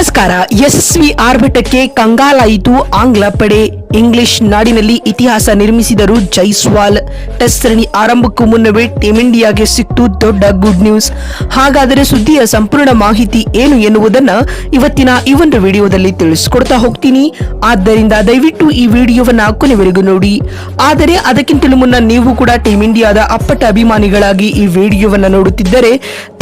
ನಮಸ್ಕಾರ ಯಶಸ್ವಿ ಆರ್ಭಟಕ್ಕೆ ಕಂಗಾಲಾಯಿತು ಆಂಗ್ಲ ಪಡೆ. ಇಂಗ್ಲಿಷ್ ನಾಡಿನಲ್ಲಿ ಇತಿಹಾಸ ನಿರ್ಮಿಸಿದರು ಜೈಸ್ವಾಲ್ ಟೆಸ್ಟ್ ಸರಣಿ ಆರಂಭಕ್ಕೂ ಮುನ್ನವೇ ಟೀಂ ಇಂಡಿಯಾಗೆ ಸಿಕ್ತು ದೊಡ್ಡ ಗುಡ್ ನ್ಯೂಸ್. ಹಾಗಾದರೆ ಸುದ್ದಿಯ ಸಂಪೂರ್ಣ ಮಾಹಿತಿ ಏನು ಎನ್ನುವುದನ್ನು ಇವತ್ತಿನ ಈ ಒಂದು ವಿಡಿಯೋದಲ್ಲಿ ತಿಳಿಸಿಕೊಡ್ತಾ ಹೋಗ್ತೀನಿ. ಆದ್ದರಿಂದ ದಯವಿಟ್ಟು ಈ ವಿಡಿಯೋವನ್ನು ಕೊನೆವರೆಗೂ ನೋಡಿ. ಆದರೆ ಅದಕ್ಕಿಂತಲೂ ಮುನ್ನ ನೀವು ಕೂಡ ಟೀಂ ಇಂಡಿಯಾದ ಅಪ್ಪಟ ಅಭಿಮಾನಿಗಳಾಗಿ ಈ ವಿಡಿಯೋವನ್ನು ನೋಡುತ್ತಿದ್ದರೆ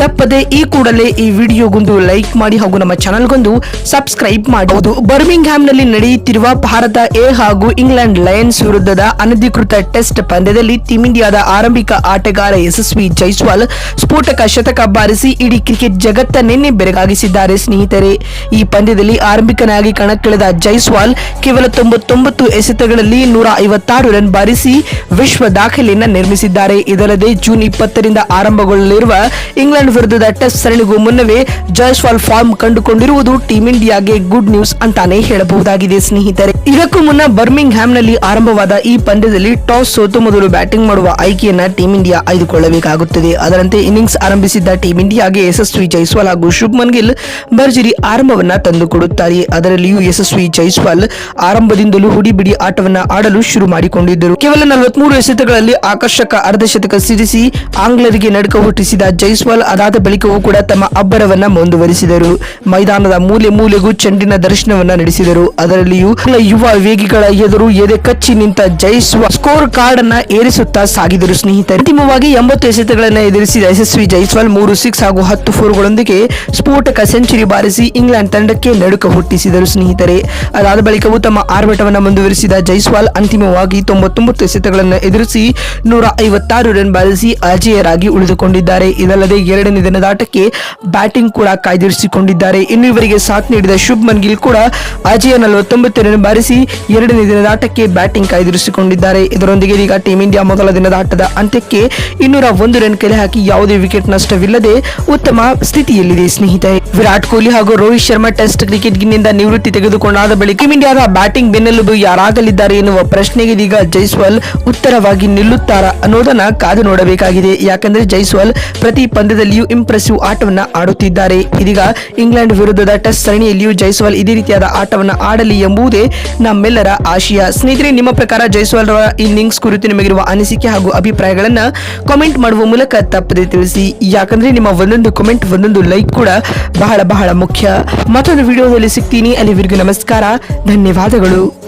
ತಪ್ಪದೆ ಈ ಕೂಡಲೇ ಈ ವಿಡಿಯೋಗೊಂದು ಲೈಕ್ ಮಾಡಿ ಹಾಗೂ ನಮ್ಮ ಚಾನಲ್ಗೊಂದು ಸಬ್ಸ್ಕ್ರೈಬ್ ಮಾಡಬಹುದು ಬರ್ಮಿಂಗ್ಹ್ಯಾಮ್ನಲ್ಲಿ ನಡೆಯುತ್ತಿರುವ ಭಾರತ ಎ ಹಾಗೂ ಇಂಗ್ಲೆಂಡ್ ಲಯನ್ಸ್ ವಿರುದ್ಧದ ಅನಧಿಕೃತ ಟೆಸ್ಟ್ ಪಂದ್ಯದಲ್ಲಿ ಟೀಂ ಇಂಡಿಯಾದ ಆರಂಭಿಕ ಆಟಗಾರ ಯಶಸ್ವಿ ಜೈಸ್ವಾಲ್ ಸ್ಫೋಟಕ ಶತಕ ಬಾರಿಸಿ ಇಡೀ ಕ್ರಿಕೆಟ್ ಜಗತ್ತನ್ನೇ ಬೆರಗಾಗಿಸಿದ್ದಾರೆ. ಸ್ನೇಹಿತರೆ, ಈ ಪಂದ್ಯದಲ್ಲಿ ಆರಂಭಿಕನಾಗಿ ಕಣಕ್ಕಿಳಿದ ಜೈಸ್ವಾಲ್ ಕೇವಲ ತೊಂಬತ್ತೊಂಬತ್ತು ಎಸೆತಗಳಲ್ಲಿ ನೂರ ಐವತ್ತಾರು ರನ್ ಬಾರಿಸಿ ವಿಶ್ವ ದಾಖಲೆಯನ್ನು ನಿರ್ಮಿಸಿದ್ದಾರೆ. ಇದಲ್ಲದೆ ಜೂನ್ ಇಪ್ಪತ್ತರಿಂದ ಆರಂಭಗೊಳ್ಳಲಿರುವ ಇಂಗ್ಲೆಂಡ್ ವಿರುದ್ಧದ ಟೆಸ್ಟ್ ಸರಣಿಗೂ ಮುನ್ನವೇ ಜೈಸ್ವಾಲ್ ಫಾರ್ಮ್ ಕಂಡುಕೊಂಡಿರುವುದು ಟೀಂ ಇಂಡಿಯಾಗೆ ಗುಡ್ ನ್ಯೂಸ್ ಅಂತಾನೆ ಹೇಳಬಹುದಾಗಿದೆ. ಸ್ನೇಹಿತರೆ, ಇದಕ್ಕೂ ಮುನ್ನ ಬರ್ಮಿಂಗ್ನಲ್ಲಿ ಆರಂಭವಾದ ಈ ಪಂದ್ಯದಲ್ಲಿ ಟಾಸ್ ಸೋತು ಮೊದಲು ಬ್ಯಾಟಿಂಗ್ ಮಾಡುವ ಆಯ್ಕೆಯನ್ನ ಟೀಂ ಇಂಡಿಯಾ ಆಯ್ದುಕೊಳ್ಳಬೇಕಾಗುತ್ತದೆ. ಅದರಂತೆ ಇನ್ನಿಂಗ್ಸ್ ಆರಂಭಿಸಿದ್ದ ಟೀಂ ಇಂಡಿಯಾಗೆ ಯಶಸ್ವಿ ಜೈಸ್ವಾಲ್ ಹಾಗೂ ಶುಭ್ಮನ್ ಗಿಲ್ ಭರ್ಜರಿ ಆರಂಭವನ್ನ ತಂದುಕೊಡುತ್ತಾರೆ. ಅದರಲ್ಲಿಯೂ ಯಶಸ್ವಿ ಜೈಸ್ವಾಲ್ ಆರಂಭದಿಂದಲೂ ಹುಡಿಬಿಡಿ ಆಟವನ್ನ ಆಡಲು ಶುರು ಮಾಡಿಕೊಂಡಿದ್ದರು. ಕೇವಲ ನಲವತ್ಮೂರು ಎಸೆತಗಳಲ್ಲಿ ಆಕರ್ಷಕ ಅರ್ಧಶತಕ ಸಿರಿಸಿ ಆಂಗ್ಲರಿಗೆ ನಡುಕ ಹುಟ್ಟಿಸಿದ ಜೈಸ್ವಾಲ್ ಅದಾದ ಬಳಿಕವೂ ಕೂಡ ತಮ್ಮ ಅಬ್ಬರವನ್ನ ಮುಂದುವರಿಸಿದರು. ಮೈದಾನದ ಮೂಲೆ ಮೂಲೆಗೂ ಚೆಂಡಿನ ದರ್ಶನವನ್ನ ನಡೆಸಿದರು. ಅದರಲ್ಲಿಯೂ ಯುವ ವೇಗಿಗಳ ಎದುರು ಎದೆ ಕಚ್ಚಿ ನಿಂತ ಜಯಿಸುವ ಸ್ಕೋರ್ ಕಾರ್ಡ್ ಅನ್ನ ಏರಿಸುತ್ತಾ ಸಾಗಿದರು ಸ್ನೇಹಿತರೆ. ಅಂತಿಮವಾಗಿ ಎಂಬತ್ತು ಎಸೆತಗಳನ್ನ ಎದುರಿಸಿದ ಯಶಸ್ವಿ ಜೈಸ್ವಾಲ್ ಮೂರು ಸಿಕ್ಸ್ ಹಾಗೂ ಹತ್ತು ಫೋರ್ಗಳೊಂದಿಗೆ ಸ್ಫೋಟಕ ಸೆಂಚುರಿ ಬಾರಿಸಿ ಇಂಗ್ಲೆಂಡ್ ತಂಡಕ್ಕೆ ನಡುಕ ಹುಟ್ಟಿಸಿದರು ಸ್ನೇಹಿತರೆ. ಅದಾದ ಬಳಿಕವೂ ತಮ್ಮ ಆರ್ಭಟವನ್ನು ಮುಂದುವರಿಸಿದ ಜೈಸ್ವಾಲ್ ಅಂತಿಮವಾಗಿ ತೊಂಬತ್ತೊಂಬತ್ತು ಎಸೆತಗಳನ್ನು ಎದುರಿಸಿ ನೂರ ಐವತ್ತಾರು ರನ್ ಬಾರಿಸಿ ಅಜೇಯರಾಗಿ ಉಳಿದುಕೊಂಡಿದ್ದಾರೆ. ಇದಲ್ಲದೆ ಎರಡನೇ ದಿನದಾಟಕ್ಕೆ ಬ್ಯಾಟಿಂಗ್ ಕೂಡ ಕಾಯ್ದಿರಿಸಿಕೊಂಡಿದ್ದಾರೆ. ಇನ್ನು ಇವರಿಗೆ ಸಾಥ್ ನೀಡಿದ ಶುಭ್ಮನ್ ಗಿಲ್ ಕೂಡ ಅಜೇಯ ನಲವತ್ತೊಂಬತ್ತು ರನ್ ಬಾರಿಸಿ ಎರಡನೇ ದಿನದಾಟಕ್ಕೆ ಬ್ಯಾಟಿಂಗ್ ಕಾಯ್ದಿರಿಸಿಕೊಂಡಿದ್ದಾರೆ. ಇದರೊಂದಿಗೆ ಈಗ ಟೀಂ ಇಂಡಿಯಾ ಮೊದಲ ದಿನದ ಆಟದ ಅಂತ್ಯಕ್ಕೆ ಇನ್ನೂರ ಒಂದು ರನ್ ಕಲೆ ಹಾಕಿ ಯಾವುದೇ ವಿಕೆಟ್ ನಷ್ಟವಿಲ್ಲದೆ ಉತ್ತಮ ಸ್ಥಿತಿಯಲ್ಲಿದೆ ಸ್ನೇಹಿತರೆ. ವಿರಾಟ್ ಕೊಹ್ಲಿ ಹಾಗೂ ರೋಹಿತ್ ಶರ್ಮಾ ಟೆಸ್ಟ್ ಕ್ರಿಕೆಟ್ಗಿನಿಂದ ನಿವೃತ್ತಿ ತೆಗೆದುಕೊಂಡಾದ ಬಳಿಕ ಟೀಂ ಇಂಡಿಯಾದ ಬ್ಯಾಟಿಂಗ್ ಬೆನ್ನೆಲುಬು ಯಾರಾಗಲಿದ್ದಾರೆ ಎನ್ನುವ ಪ್ರಶ್ನೆಗೆ ಇದೀಗ ಜೈಸ್ವಾಲ್ ಉತ್ತರವಾಗಿ ನಿಲ್ಲುತ್ತಾರಾ ಅನ್ನೋದನ್ನ ಕಾದು ನೋಡಬೇಕಾಗಿದೆ. ಯಾಕಂದ್ರೆ ಜೈಸ್ವಾಲ್ ಪ್ರತಿ ಪಂದ್ಯದಲ್ಲಿಯೂ ಇಂಪ್ರೆಸಿವ್ ಆಟವನ್ನ ಆಡುತ್ತಿದ್ದಾರೆ. ಇದೀಗ ಇಂಗ್ಲೆಂಡ್ ವಿರುದ್ಧದ ಟೆಸ್ಟ್ ಸರಣಿಯಲ್ಲಿಯೂ ಜೈಸ್ವಾಲ್ ಇದೇ ರೀತಿಯಾದ ಆಟವನ್ನ ಆಡಲಿ ಎಂಬುದೇ ನಮ್ಮೆಲ್ಲರ ಆಶಯ. ಸ್ನೇಹಿತರೆ, ನಿಮ್ಮ ಪ್ರಕಾರ ಜೈಸ್ವಾಲ್ ರವರ ಇನ್ನಿಂಗ್ಸ್ ಕುರಿತು ನಿಮಗಿರುವ ಅನಿಸಿಕೆ ಹಾಗೂ ಅಭಿಪ್ರಾಯಗಳನ್ನ ಕಾಮೆಂಟ್ ಮಾಡುವ ಮೂಲಕ ತಪ್ಪದೆ ತಿಳಿಸಿ. ಯಾಕಂದ್ರೆ ನಿಮ್ಮ ಒಂದೊಂದು ಕಾಮೆಂಟ್ ಒಂದೊಂದು ಲೈಕ್ ಕೂಡ ಬಹಳ ಬಹಳ ಮುಖ್ಯ. ಮತ್ತೊಂದು ವಿಡಿಯೋದಲ್ಲಿ ಸಿಗ್ತೀನಿ. ಅಲ್ಲಿವರೆಗೂ ನಮಸ್ಕಾರ. ಧನ್ಯವಾದಗಳು.